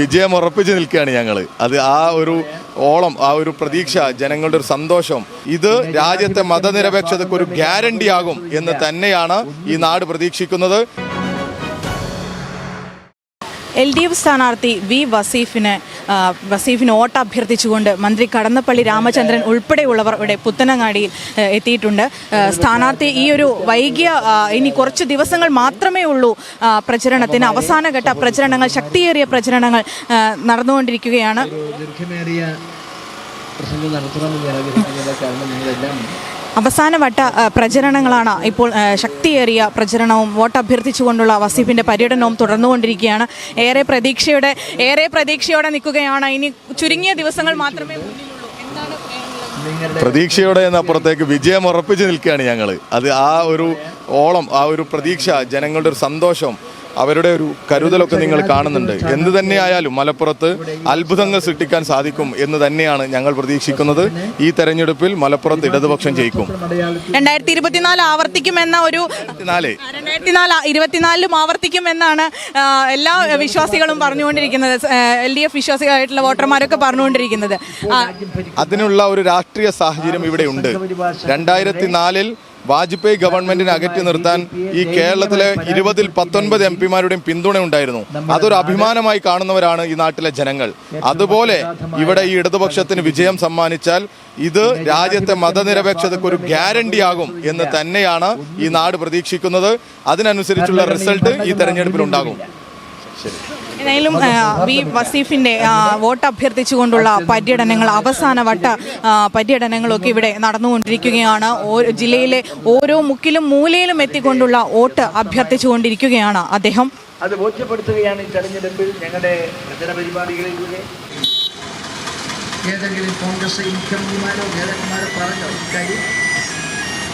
വിജയം ഉറപ്പിച്ച് നിൽക്കുകയാണ് ഞങ്ങൾ അത് ആ ഒരു ഓളം ആ ഒരു പ്രതീക്ഷ ജനങ്ങളുടെ ഒരു സന്തോഷം ഇത് രാജ്യത്തെ മതനിരപേക്ഷതയ്ക്ക് ഒരു ഗ്യാരണ്ടി ആകും എന്ന് തന്നെയാണ് ഈ നാട് പ്രതീക്ഷിക്കുന്നത്. എൽ ഡി എഫ് സ്ഥാനാർത്ഥി വി വസീഫിന് വസീഫിന് വോട്ട് അഭ്യർത്ഥിച്ചുകൊണ്ട് മന്ത്രി കടന്നപ്പള്ളി രാമചന്ദ്രൻ ഉൾപ്പെടെയുള്ളവർ ഇവിടെ പുത്തനങ്ങാടിയിൽ എത്തിയിട്ടുണ്ട്. സ്ഥാനാർത്ഥി ഈ ഒരു വൈകിയ ഇനി കുറച്ച് ദിവസങ്ങൾ മാത്രമേ ഉള്ളൂ പ്രചരണത്തിന്. അവസാനഘട്ട പ്രചരണങ്ങൾ ശക്തിയേറിയ പ്രചരണങ്ങൾ നടന്നുകൊണ്ടിരിക്കുകയാണ്. പ്രസംഗം നടത്തണമെന്ന് ആഗ്രഹിക്കുന്നത് കാരണം നിങ്ങളെല്ലാം അവസാനവട്ട പ്രചരണങ്ങളാണ് ഇപ്പോൾ ശക്തിയേറിയ പ്രചരണവും വോട്ട് അഭ്യർത്ഥിച്ചുകൊണ്ടുള്ള വസീഫിന്റെ പര്യടനവും തുടർന്നുകൊണ്ടിരിക്കുകയാണ്. ഏറെ പ്രതീക്ഷയുടെ ഏറെ പ്രതീക്ഷയോടെ നിൽക്കുകയാണ്. ഇനി ചുരുങ്ങിയ ദിവസങ്ങൾ മാത്രമേ പ്രതീക്ഷയോടെ എന്നപ്പുറത്തേക്ക് വിജയം ഉറപ്പിച്ച് നിൽക്കുകയാണ് ഞങ്ങൾ അത് ആ ഒരു ഓളം ആ ഒരു പ്രതീക്ഷ ജനങ്ങളുടെ ഒരു സന്തോഷം അവരുടെ ഒരു കരുതലൊക്കെ നിങ്ങൾ കാണുന്നുണ്ട്. എന്ത് തന്നെയായാലും മലപ്പുറത്ത് അത്ഭുതങ്ങൾ സൃഷ്ടിക്കാൻ സാധിക്കും എന്ന് തന്നെയാണ് ഞങ്ങൾ പ്രതീക്ഷിക്കുന്നത്. ഈ തെരഞ്ഞെടുപ്പിൽ മലപ്പുറത്ത് ഇടതുപക്ഷം ജയിക്കും. രണ്ടായിരത്തി ഇരുപത്തിനാല് ആവർത്തിക്കുമെന്ന ഒരു ഇരുപത്തിനാലിലും ആവർത്തിക്കുമെന്നാണ് എന്നാണ് എല്ലാ വിശ്വാസികളും പറഞ്ഞുകൊണ്ടിരിക്കുന്നത്. എൽ ഡി എഫ് വിശ്വാസികളായിട്ടുള്ള വോട്ടർമാരൊക്കെ പറഞ്ഞുകൊണ്ടിരിക്കുന്നത്. അതിനുള്ള ഒരു രാഷ്ട്രീയ സാഹചര്യം ഇവിടെ ഉണ്ട്. രണ്ടായിരത്തി നാലിൽ വാജ്പേയി ഗവൺമെന്റിനെ അകറ്റി നിർത്താൻ ഈ കേരളത്തിലെ ഇരുപതിൽ പത്തൊൻപത് എം പിമാരുടെയും പിന്തുണ ഉണ്ടായിരുന്നു. അതൊരു അഭിമാനമായി കാണുന്നവരാണ് ഈ നാട്ടിലെ ജനങ്ങൾ. അതുപോലെ ഇവിടെ ഈ ഇടതുപക്ഷത്തിന് വിജയം സമ്മാനിച്ചാൽ ഇത് രാജ്യത്തെ മതനിരപേക്ഷതയ്ക്ക് ഒരു ഗ്യാരണ്ടി ആകും എന്ന് തന്നെയാണ് ഈ നാട് പ്രതീക്ഷിക്കുന്നത്. അതിനനുസരിച്ചുള്ള റിസൾട്ട് ഈ തെരഞ്ഞെടുപ്പിൽ ഉണ്ടാകും. ഏതായാലും വി വസീഫിന്റെ വോട്ട് അഭ്യർത്ഥിച്ചുകൊണ്ടുള്ള പര്യടനങ്ങൾ അവസാന വട്ട ആ, പര്യടനങ്ങളൊക്കെ ഇവിടെ നടന്നുകൊണ്ടിരിക്കുകയാണ്. ജില്ലയിലെ ഓരോ മുക്കിലും മൂലയിലും എത്തിക്കൊണ്ടുള്ള വോട്ട് അഭ്യർത്ഥിച്ചുകൊണ്ടിരിക്കുകയാണ് അദ്ദേഹം. അത് ബോധ്യപ്പെടുത്തുകയാണ് ഈ തെരഞ്ഞെടുപ്പിൽ ഞങ്ങളുടെ പ്രചരണ പരിപാടികളിലൂടെ ഏതെങ്കിലും കോൺഗ്രസ് മുഖ്യമന്ത്രിമാരോ നേതാക്കന്മാരോ പറഞ്ഞോ? ഇക്കാര്യം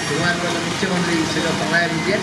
ബഹുമാനപ്പെട്ട മുഖ്യമന്ത്രി Shri Pinarayi Vijayan.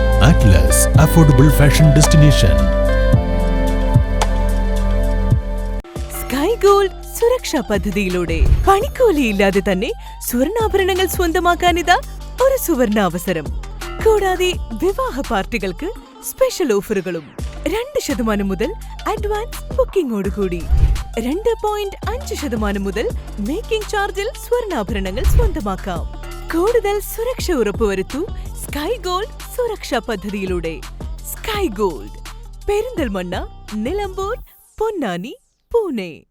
Atlas affordable fashion destination sky gold സുരക്ഷാ പദ്ധതിയിലൂടെ പണിക്കൂലിയില്ലാതെ തന്നെ സ്വർണാഭരണങ്ങൾ സ്വന്തമാക്കാൻ ഇതാ ഒരു സുവർണാവസരം. കൂടാതെ വിവാഹ പാർട്ടികൾക്ക് സ്പെഷ്യൽ ഓഫറുകളും രണ്ട് ശതമാനം മുതൽ അഡ്വാൻസ് ബുക്കിംഗോടുകൂടി രണ്ട് പോയിന്റ് അഞ്ച് ശതമാനം മുതൽ മേക്കിംഗ് ചാർജിൽ സ്വർണാഭരണങ്ങൾ സ്വന്തമാക്കാം. കൂടുതൽ സുരക്ഷ ഉറപ്പുവരുത്തൂ സ്കൈ ഗോൾഡ് സുരക്ഷാ പദ്ധതിയിലൂടെ സ്കൈ ഗോൾഡ് പെരിന്തൽമണ്ണ നിലമ്പൂർ പൊന്നാനി പൂനെ.